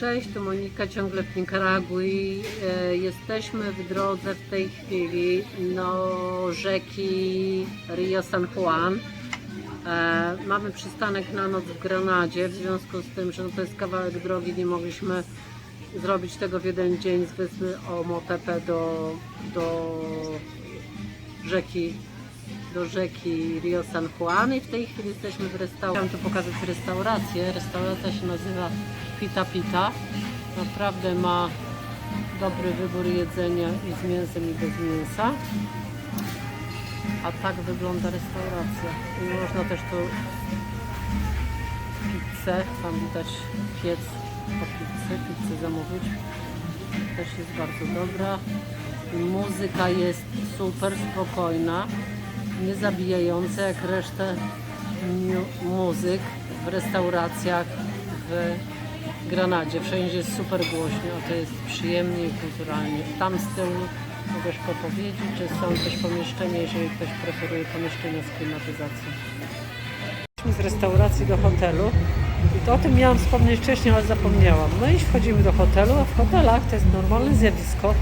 Cześć, to Monika, ciągle w Nikaragui. E, Jesteśmy w drodze w tej chwili do rzeki Rio San Juan. E, Mamy przystanek na noc w Granadzie, w związku z tym, że to jest kawałek drogi, nie mogliśmy zrobić tego w jeden dzień z wyspy Omotepe do, do rzeki do rzeki Rio San Juan i w tej chwili jesteśmy w restauracji. Chciałam tu pokazać restaurację. Restauracja się nazywa Pita Pita. Naprawdę ma dobry wybór jedzenia i z mięsem i bez mięsa. A tak wygląda restauracja. I można też tu pizzę, tam widać piec po pizzy, pizzę zamówić. Też jest bardzo dobra. Muzyka jest super spokojna nie zabijające jak resztę mu- muzyk w restauracjach w Granadzie. Wszędzie jest super głośno, a to jest przyjemnie i kulturalnie. Tam z tyłu mogę szybko powiedzieć, że są też pomieszczenia, jeżeli ktoś preferuje pomieszczenia z klimatyzacją. Z restauracji do hotelu i to o tym miałam wspomnieć wcześniej, ale zapomniałam. No i wchodzimy do hotelu, a w hotelach to jest normalne zjawisko,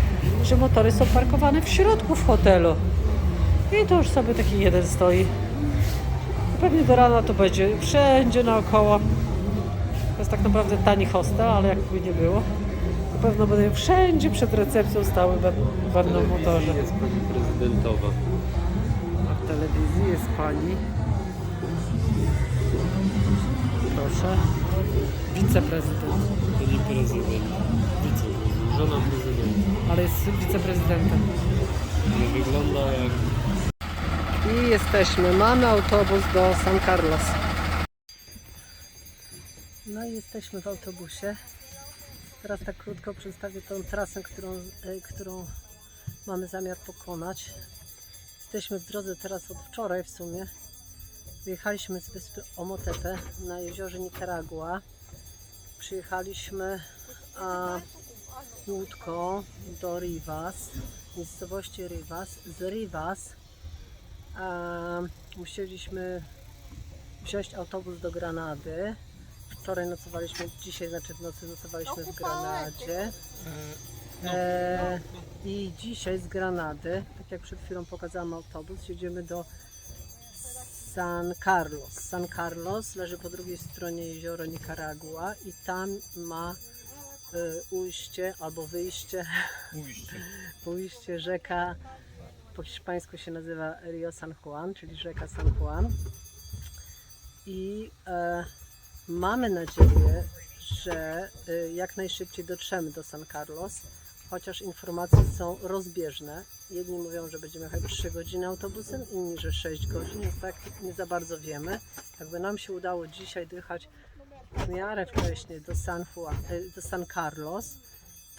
że motory są parkowane w środku w hotelu. I to już sobie taki jeden stoi. Pewnie do rana to będzie wszędzie naokoło. Jest tak naprawdę tani hostel, ale jakby nie było. Na pewno będą wszędzie przed recepcją stały bę- będą motorze. Jest pani prezydentowa. A w telewizji jest pani. Proszę. Wiceprezydent. Nie prezydent, wiceprezydent, żona prezydenta. Ale jest wiceprezydentem. Nie wygląda jak I jesteśmy. Mamy autobus do San Carlos. No i jesteśmy w autobusie. Teraz tak krótko przedstawię tą trasę, którą, e, którą mamy zamiar pokonać. Jesteśmy w drodze teraz od wczoraj w sumie. Wyjechaliśmy z wyspy Omotepe na jeziorze Nicaragua. Przyjechaliśmy a, łódką do Rivas, miejscowości Rivas. Z Rivas a musieliśmy wziąć autobus do Granady. Wczoraj nocowaliśmy, dzisiaj znaczy w nocy nocowaliśmy w Granadzie. E, I dzisiaj z Granady, tak jak przed chwilą pokazałam autobus, jedziemy do San Carlos. San Carlos leży po drugiej stronie jeziora Nicaragua i tam ma e, ujście albo wyjście ujście. Ujście rzeka po hiszpańsku się nazywa Rio San Juan, czyli rzeka San Juan. I e, mamy nadzieję, że e, jak najszybciej dotrzemy do San Carlos, chociaż informacje są rozbieżne. Jedni mówią, że będziemy jechać 3 godziny autobusem, inni, że 6 godzin, więc tak nie za bardzo wiemy. Jakby nam się udało dzisiaj dojechać w miarę wcześnie do San, Juan, e, do San Carlos,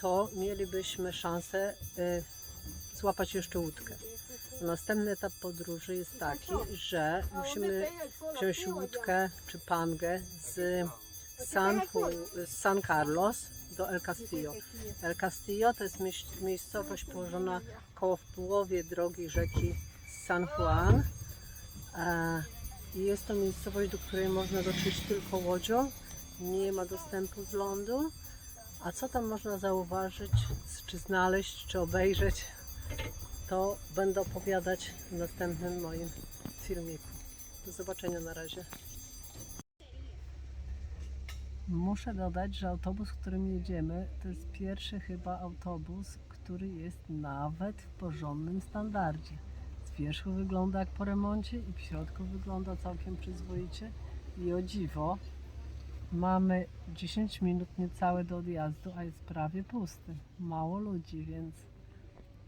to mielibyśmy szansę y, złapać jeszcze łódkę. Następny etap podróży jest taki, że musimy wziąć łódkę czy pangę z San, San Carlos do El Castillo. El Castillo to jest miejsc- miejscowość położona koło w połowie drogi rzeki San Juan. I jest to miejscowość, do której można dotrzeć tylko łodzią. Nie ma dostępu z lądu. A co tam można zauważyć, czy znaleźć, czy obejrzeć, to będę opowiadać w następnym moim filmiku. Do zobaczenia na razie. Muszę dodać, że autobus, którym jedziemy, to jest pierwszy chyba autobus, który jest nawet w porządnym standardzie. Z wierzchu wygląda jak po remoncie i w środku wygląda całkiem przyzwoicie. I o dziwo, Mamy 10 minut niecałe do odjazdu, a jest prawie pusty. Mało ludzi, więc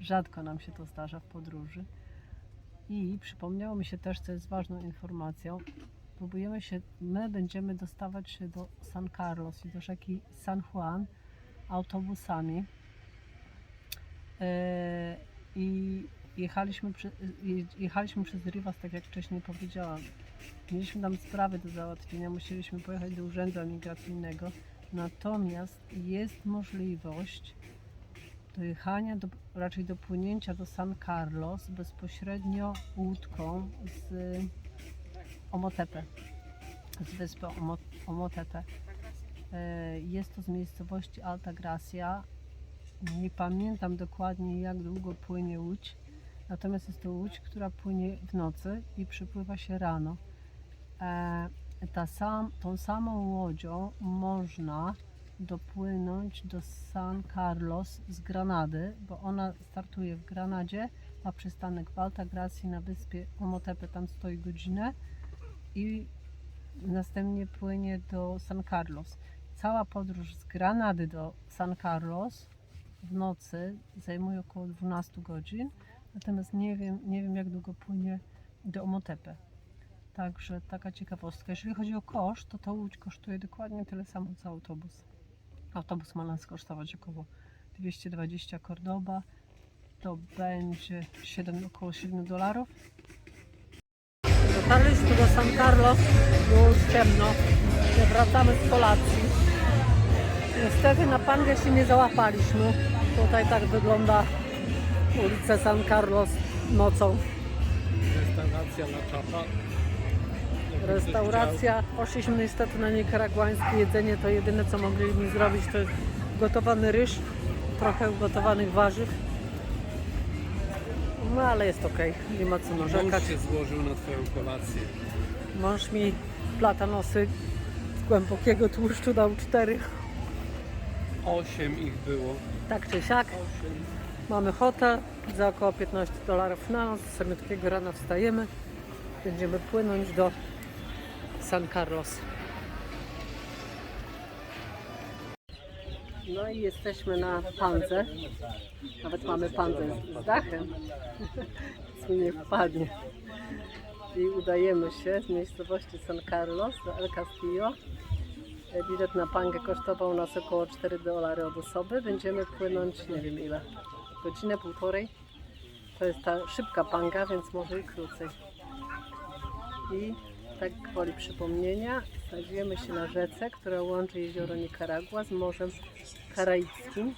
rzadko nam się to zdarza w podróży. I przypomniało mi się też, co jest ważną informacją, próbujemy się, my będziemy dostawać się do San Carlos i do rzeki San Juan autobusami. E, I jechaliśmy, jechaliśmy przez Rivas, tak jak wcześniej powiedziałam. Mieliśmy tam sprawy do załatwienia, musieliśmy pojechać do urzędu migracyjnego. Natomiast jest możliwość dojechania, do, raczej dopłynięcia do San Carlos bezpośrednio łódką z Omotepe, z wyspy Omo, Omotepe. E, Jest to z miejscowości Alta Gracia. Nie pamiętam dokładnie jak długo płynie łódź, natomiast jest to łódź, która płynie w nocy i przypływa się rano. E, Ta sam, tą samą łodzią można dopłynąć do San Carlos z Granady, bo ona startuje w Granadzie, ma przystanek w Alta Gracia na wyspie Omotepe, tam stoi godzinę i następnie płynie do San Carlos. Cała podróż z Granady do San Carlos w nocy zajmuje około 12 godzin, natomiast nie wiem, nie wiem jak długo płynie do Omotepe. Także taka ciekawostka. Jeżeli chodzi o koszt, to ta łódź kosztuje dokładnie tyle samo co autobus. Autobus ma nas kosztować około 220 Cordoba. To będzie 7, około 7 dolarów. Dotarliśmy do San Carlos, było już ciemno. Wracamy z kolacji. Niestety na pangę się nie załapaliśmy. Tutaj tak wygląda ulica San Carlos nocą. Restauracja na czapa. Restauracja. Poszliśmy niestety na nikaraguańskie jedzenie. To jedyne co mogliśmy zrobić to jest gotowany ryż, trochę ugotowanych warzyw. No ale jest ok, nie ma co narzekać. Mąż się złożył na twoją kolację. Mąż mi platanosy z głębokiego tłuszczu dał cztery. Osiem ich było. Tak czy siak. Mamy hotel za około 15 dolarów na noc. Samiutkiego rana wstajemy. Będziemy płynąć do San Carlos. No i jesteśmy na pandze. Nawet mamy pandę z, dachem. Nic nie wpadnie. I udajemy się z miejscowości San Carlos do El Castillo. Bilet na pangę kosztował nas około 4 dolary od osoby. Będziemy płynąć nie wiem ile. Godzinę, półtorej. To jest ta szybka panga, więc może i krócej. I tak gwoli przypomnienia, znajdujemy się na rzece, która łączy jezioro Nicaragua z Morzem Karaibskim.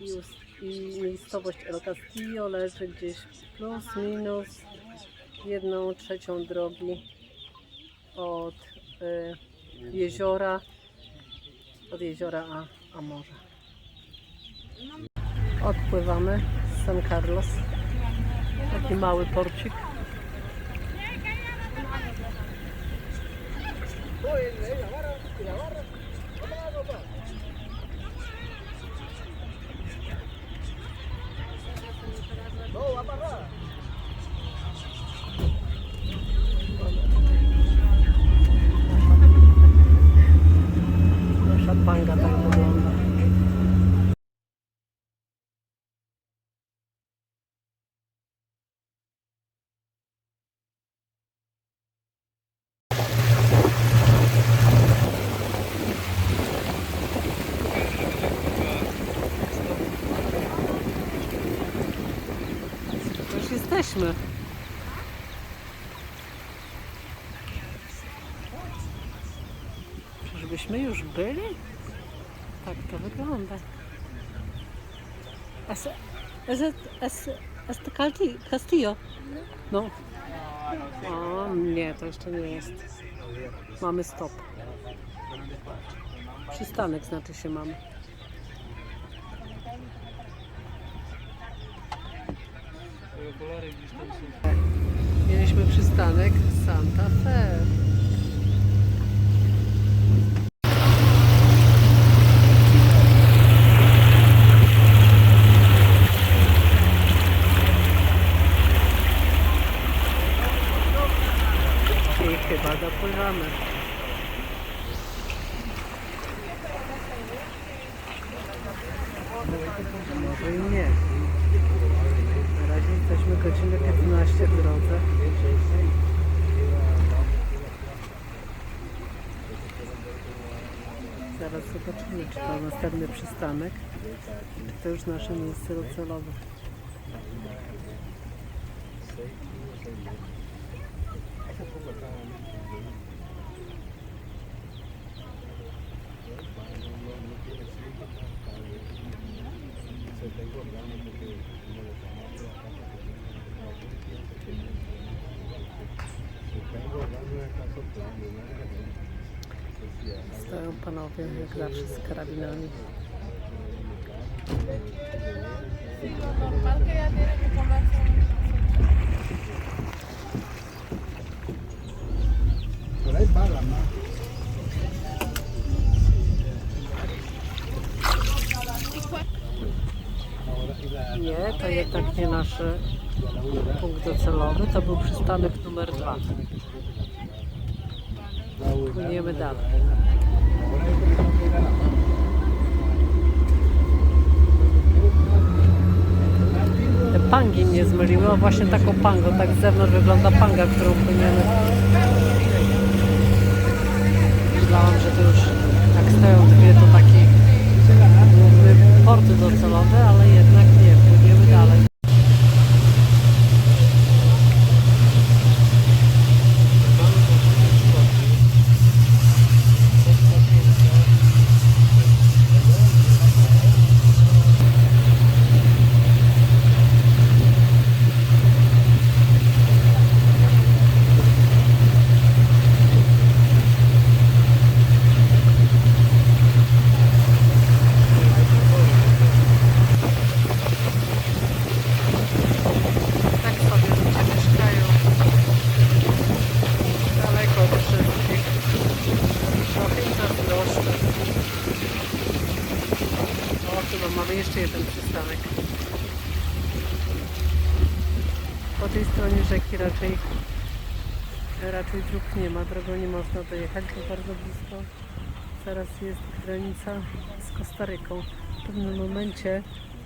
I, i miejscowość El Castillo leży gdzieś plus minus jedną trzecią drogi od y, jeziora, od jeziora a, a morza. Odpływamy z San Carlos. Taki mały porcik. No, va para parada. Jesteśmy. Czyżbyśmy już byli? Tak to wygląda. Es, es, es, es to Castillo? No. O, nie, to jeszcze nie jest. Mamy stop. Przystanek znaczy się mamy. Twoje okulary gdzieś tam są. Mieliśmy przystanek Santa Fe. to już nasze miejsce docelowe. Stoją panowie jak zawsze z karabinami. Por. Nie, to jednak nie nasz punkt docelowy, to był przystanek numer dwa. Płyniemy dalej. Pangi mnie zmyliły, o właśnie taką pangą, tak z zewnątrz wygląda panga, którą płyniemy. Myślałam, że to już jak stoją dwie, to taki główny port docelowy, ale jednak nie, płyniemy dalej. Tak sobie ludzie mieszkają daleko od wszystkich. Trochę im zazdroszczę. O, chyba mamy jeszcze jeden przystanek. Po tej stronie rzeki raczej raczej dróg drogą nie można dojechać, bo bardzo blisko zaraz jest granica z Kostaryką. W pewnym momencie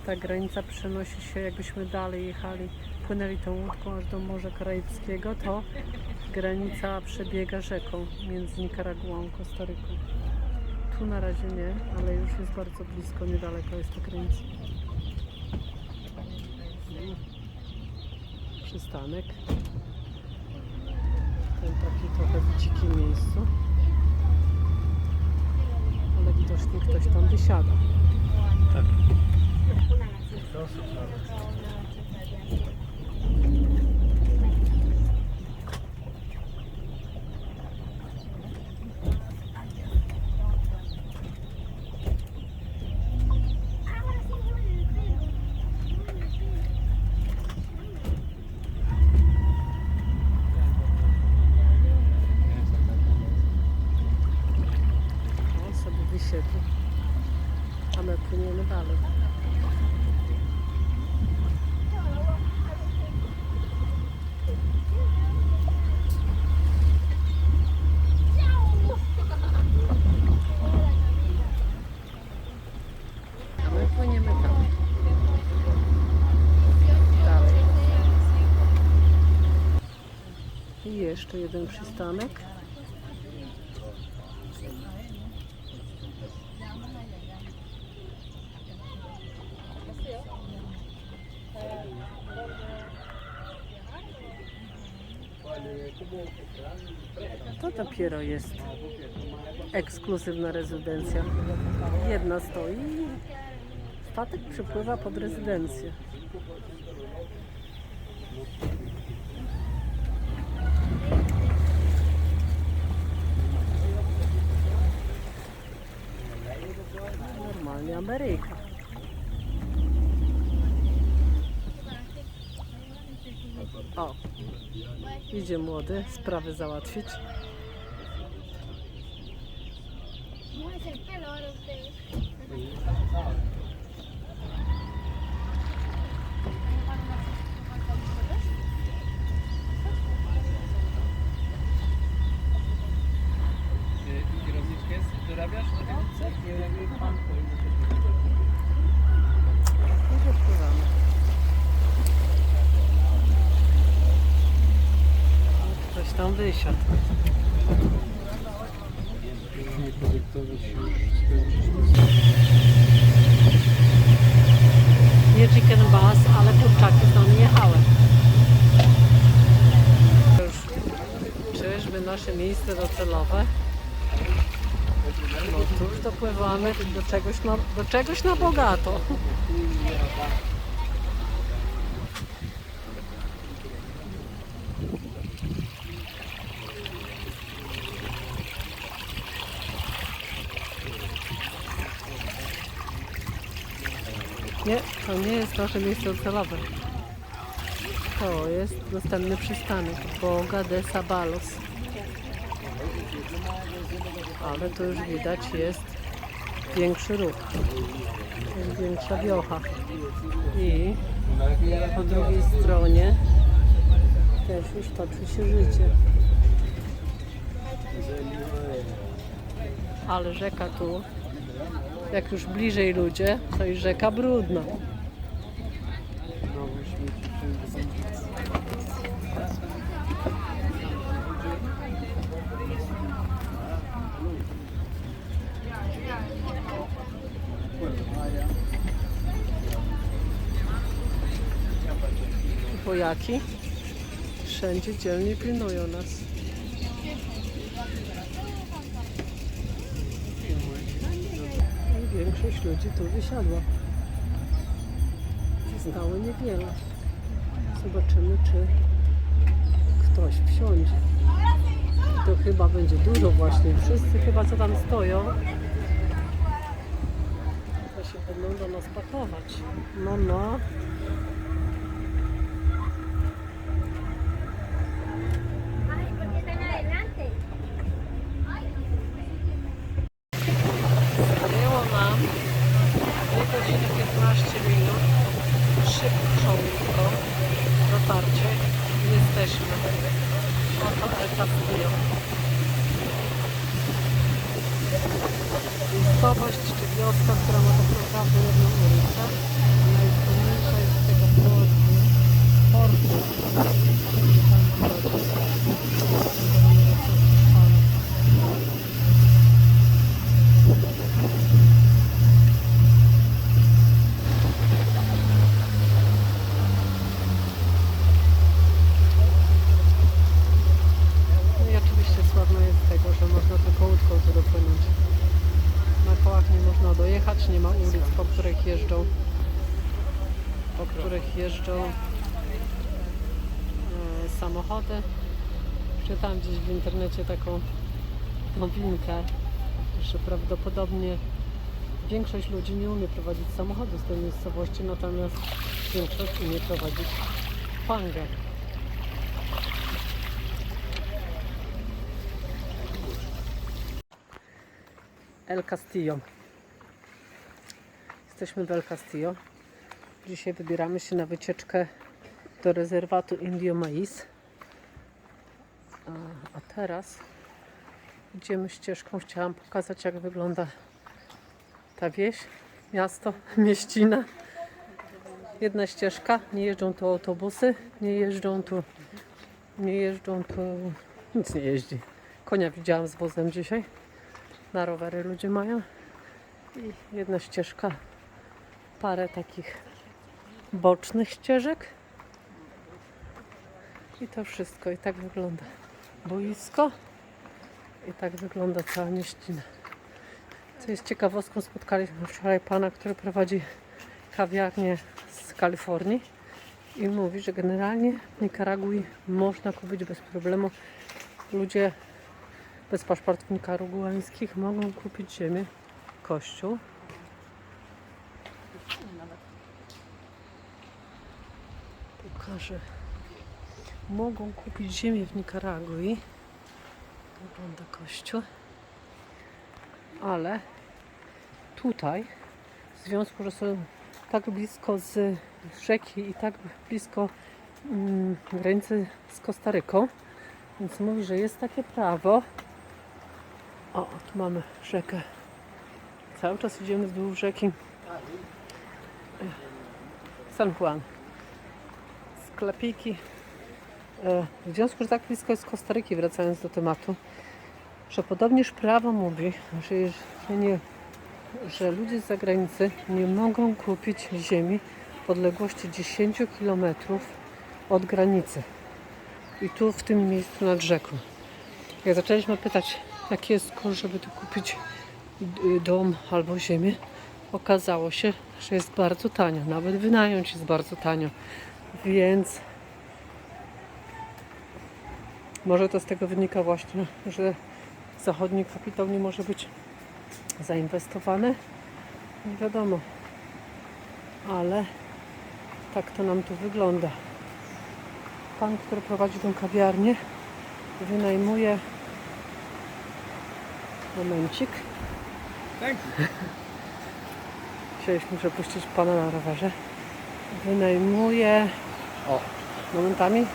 ta granica przenosi się, jakbyśmy dalej jechali, płynęli tą łódką aż do Morza Karaibskiego, to granica przebiega rzeką między Nikaraguą a Kostaryką. Tu na razie nie, ale już jest bardzo blisko, niedaleko jest ta granica. Przystanek. Ten taki trochę w dzikim miejscu. Ale widocznie ktoś tam wysiada. O, sobie wysiedli. A my płyniemy dalej. A my płyniemy dalej. Dalej. Jeszcze jeden przystanek. To dopiero jest ekskluzywna rezydencja. Jedna stoi statek przypływa pod rezydencję. Normalnie Ameryka. O, idzie młody, sprawy załatwić. punkty docelowe. No tu dopływamy do czegoś na, do czegoś na bogato. Nie, to nie jest nasze miejsce docelowe. To jest następny przystanek Boga de Sabalos. Ale tu już widać jest większy ruch. Jest większa wiocha. I po drugiej stronie też już toczy się życie. Ale rzeka tu, jak już bliżej ludzie, to i rzeka brudna. Wojaki wszędzie dzielnie pilnują nas. I większość ludzi tu wysiadła. Zostało niewiele. Zobaczymy, czy ktoś wsiądzie. To chyba będzie dużo właśnie. Wszyscy chyba co tam stoją, to się będą do nas pakować. No, no. Nam 2 godziny 15 minut. Szybko dotarcie. Jesteśmy. Oto El Castillo. Miejscowość czy wioska, która ma tak naprawdę jedną ulicę. Najtrudniejsza jest z tego powodu portu. Tam drogi. No i oczywiście sławne jest z tego, że można tylko łódką tu dopłynąć. Nie można dojechać, nie ma ulic, po których jeżdżą po których jeżdżą e, samochody. Czytałam gdzieś w internecie taką nowinkę, że prawdopodobnie większość ludzi nie umie prowadzić samochodu z tej miejscowości, natomiast większość umie prowadzić pangę. El Castillo. Jesteśmy w El Castillo. Dzisiaj wybieramy się na wycieczkę do rezerwatu Indio Maiz. A, teraz idziemy ścieżką. Chciałam pokazać, jak wygląda ta wieś, miasto, mieścina. Jedna ścieżka, nie jeżdżą tu autobusy, nie jeżdżą tu, nie jeżdżą tu, nic nie jeździ. Konia widziałam z wozem dzisiaj. Na rowery ludzie mają. I jedna ścieżka, parę takich bocznych ścieżek. I to wszystko. I tak wygląda boisko. I tak wygląda cała mieścina. Co jest ciekawostką, spotkaliśmy wczoraj pana, który prowadzi kawiarnię z Kalifornii i mówi, że generalnie w Nikaragui można kupić bez problemu. Ludzie bez paszportów nikaraguańskich mogą kupić ziemię, kościół. Pokażę. Mogą kupić ziemię w Nikaragui. Wygląda kościół. Ale tutaj, w związku, że są tak blisko z rzeki i tak blisko mm, granicy z Kostaryką, więc mówi, że jest takie prawo. O, tu mamy rzekę. Cały czas idziemy wzdłuż rzeki San Juan. Sklepiki. E, W związku, że tak blisko jest Kostaryki, wracając do tematu, że podobnież prawo mówi, że, że, nie, że ludzie z zagranicy nie mogą kupić ziemi w odległości 10 km od granicy. I tu w tym miejscu nad rzeką. Jak zaczęliśmy pytać, jaki jest koszt, żeby tu kupić y, dom albo ziemię, okazało się, że jest bardzo tanio. Nawet wynająć jest bardzo tanio. Więc może to z tego wynika właśnie, że zachodni kapitał nie może być zainwestowany. Nie wiadomo. ale tak to nam tu wygląda. Pan, który prowadzi tą kawiarnię, wynajmuje momencik. Thank. Chcieliśmy przepuścić pana na rowerze. Wynajmuje. O, momentami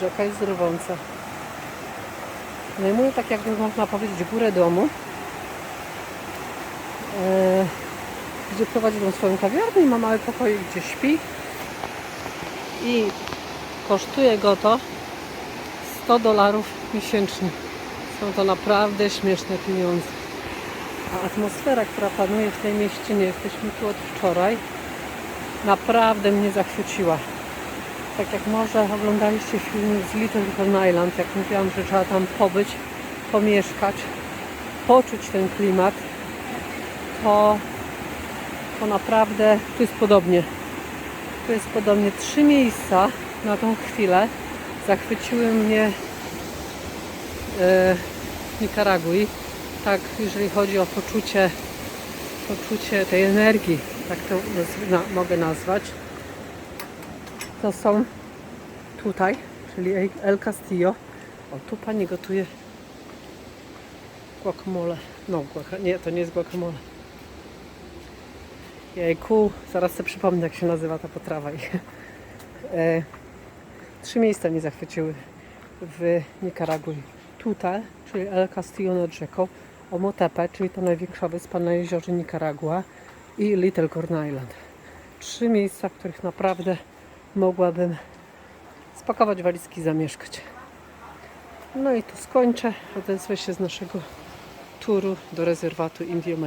rzeka jest rwąca. Wynajmuje tak jakby można powiedzieć górę domu. E, gdzie prowadzi tą swoją kawiarnię ma mały pokoik, gdzie śpi. I kosztuje go to 100 dolarów miesięcznie. Są to naprawdę śmieszne pieniądze. A atmosfera, która panuje w tej mieście, nie jesteśmy tu od wczoraj, naprawdę mnie zachwyciła. Tak jak może oglądaliście film z Little Horn Island, jak mówiłam, że trzeba tam pobyć, pomieszkać, poczuć ten klimat, to, to naprawdę tu jest podobnie. Tu jest podobnie. Trzy miejsca na tą chwilę zachwyciły mnie e, Nikaragui tak, jeżeli chodzi o poczucie, poczucie tej energii, tak to na, mogę nazwać, to są tutaj, czyli El- Castillo. O, tu pani gotuje guacamole. No, guaca, nie, to nie jest guacamole. Jejku, zaraz sobie przypomnę, jak się nazywa ta potrawa. e, trzy miejsca mnie zachwyciły w Nikaragui. Tutaj, czyli El Castillo nad rzeką, Omotepe, czyli to największa wyspa na jeziorze Nikaragua i Little Corn Island. Trzy miejsca, w których naprawdę mogłabym spakować walizki i zamieszkać. No i tu skończę. Odezwę się z naszego turu do rezerwatu Indiomeda.